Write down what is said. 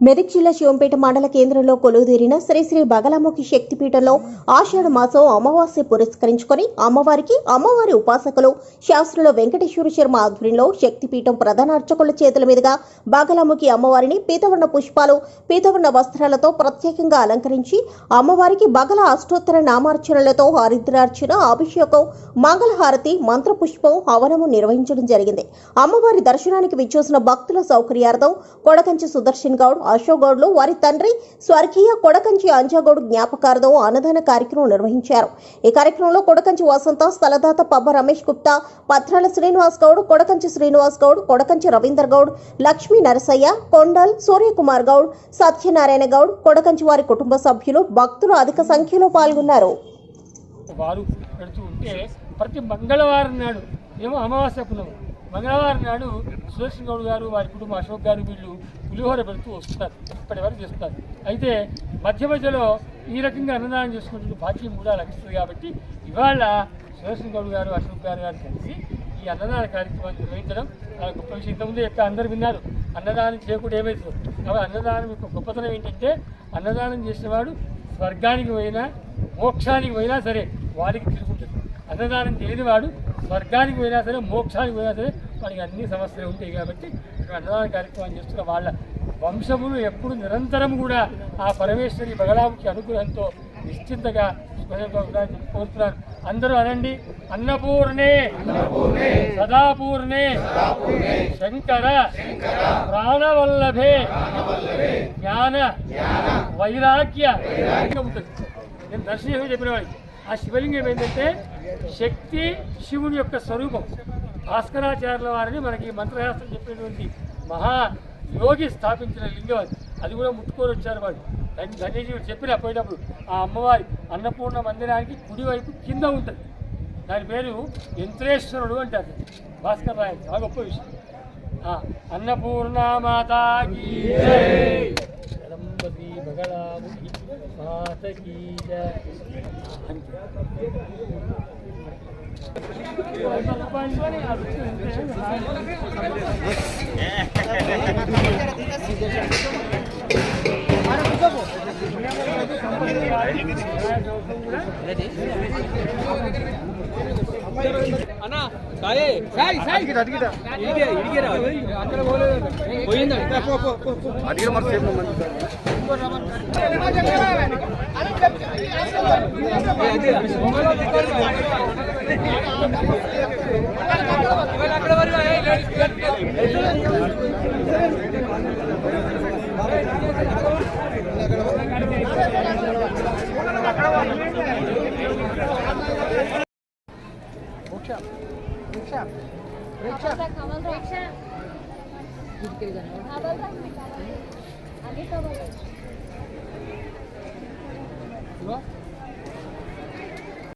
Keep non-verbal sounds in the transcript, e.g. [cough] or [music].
మెదక్ జిల్లా శివంపేట మండల కేంద్రంలో కొలువుదీరిన శ్రీశ్రీ శ్రీ బగలాముఖి శక్తిపీఠంలో ఆషాఢ మాసం అమావాస్య పురస్కరించుకొని అమ్మవారికి అమ్మవారి ఉపాసకులు శాస్త్రుల వెంకటేశ్వర శర్మ ఆధ్వర్యంలో శక్తిపీఠం ప్రధాన అర్చకుల చేతుల మీదుగా బాగలాముఖి అమ్మవారిని పీతవర్ణ పుష్పాలు పీతవర్ణ వస్త్రాలతో ప్రత్యేకంగా అలంకరించి అమ్మవారికి బగల అష్టోత్తర నామార్చనలతో హరిద్రార్చన అభిషేకం మంగళహారతి మంత్రపుష్పం హవనము నిర్వహించడం జరిగింది. అమ్మవారి దర్శనానికి విచ్చేసిన భక్తుల సౌకర్యార్థం కొడకంచి సుదర్శన్ గౌడ్ అశోక్ గౌడ్లు వారి తండ్రి స్వర్గీయ కొడకంచి అంజాగౌడ్ జ్ఞాపకార్థం అన్నదాన కార్యక్రమం నిర్వహించారు. ఈ కార్యక్రమంలో కొడకంచి వసంత స్థలదాత పబ్బ రమేష్ గుప్తా పత్రాల శ్రీనివాస్ గౌడ్ కొడకంచి శ్రీనివాస్ గౌడ్ కొడకంచి రవీందర్ గౌడ్ లక్ష్మీ నరసయ్య కొండల్ సూర్యకుమార్ గౌడ్ సత్యనారాయణ గౌడ్ కొడకంచి వారి కుటుంబ సభ్యులు భక్తులు అధిక సంఖ్యలో పాల్గొన్నారు. వారు పెడుతూ ఉంటే ప్రతి మంగళవారం నాడు ఏమో అమావాస్య మంగళవారం నాడు సుదర్శన్ గౌడ్ గారు వారి కుటుంబం అశోక్ గారు వీళ్ళు పులిహోర పెడుతూ వస్తున్నారు ఇప్పటి వరకు చేస్తున్నారు అయితే మధ్య మధ్యలో ఈ రకంగా అన్నదానం చేసుకుంటున్న భాగ్యం కూడా లభిస్తుంది కాబట్టి ఇవాళ సుదర్శన్ గౌడ్ గారు అశోక్ గారు గారు కలిసి ఈ అన్నదాన కార్యక్రమాన్ని నిర్వహించడం చాలా గొప్ప విషయం. ఇంతకుముందు యొక్క అందరు విన్నారు అన్నదానం చేయకుండా ఏమవుతుందో కాబట్టి అన్నదానం యొక్క గొప్పతనం ఏంటంటే అన్నదానం చేసినవాడు స్వర్గానికి పోయినా మోక్షానికి పోయినా సరే వాడికి తిరుగుతుంది అన్నదానం చేయనివాడు స్వర్గానికి పోయినా సరే మోక్షానికి పోయినా సరే వాడికి అన్ని సమస్యలు ఉంటాయి కాబట్టి అన్నదాన కార్యక్రమం చేస్తున్న వాళ్ళ వంశములు ఎప్పుడు నిరంతరం కూడా ఆ పరమేశ్వరి బగలాముఖి అనుగ్రహంతో నిశ్చింతగా కోరుతున్నాను అందరూ అనండి. అన్నపూర్ణే. సదాపూర్ణే. శంకర. ప్రాణవల్లభే. జ్ఞాన. వైరాగ్య. ఉంటుంది నేను దర్శనం చెప్పినవాడి ఆ శివలింగం ఏంటంటే శక్తి శివుని యొక్క స్వరూపం. భాస్కరాచార్యుల వారిని మనకి మంత్రశాస్త్రం చెప్పినటువంటి మహా యోగి స్థాపించిన లింగం అది. కూడా ముట్టుకొని వచ్చారు వాడు దాన్ని ధన్యజీవుడు చెప్పిన పోయినప్పుడు ఆ అమ్మవారి అన్నపూర్ణ మందిరానికి కుడివైపు కింద ఉంటుంది. దాని పేరు యంత్రేశ్వరుడు అంటారు. భాస్కర్ రాయ చాలా గొప్ప విషయం. అన్నపూర్ణ మాతీ జగదంబకి అంతే. [laughs] [laughs] [laughs] అడిగిన మరి సేపు అక్కడ వరకు रिक्षा रिक्षा रिक्षा आगे तो बोलो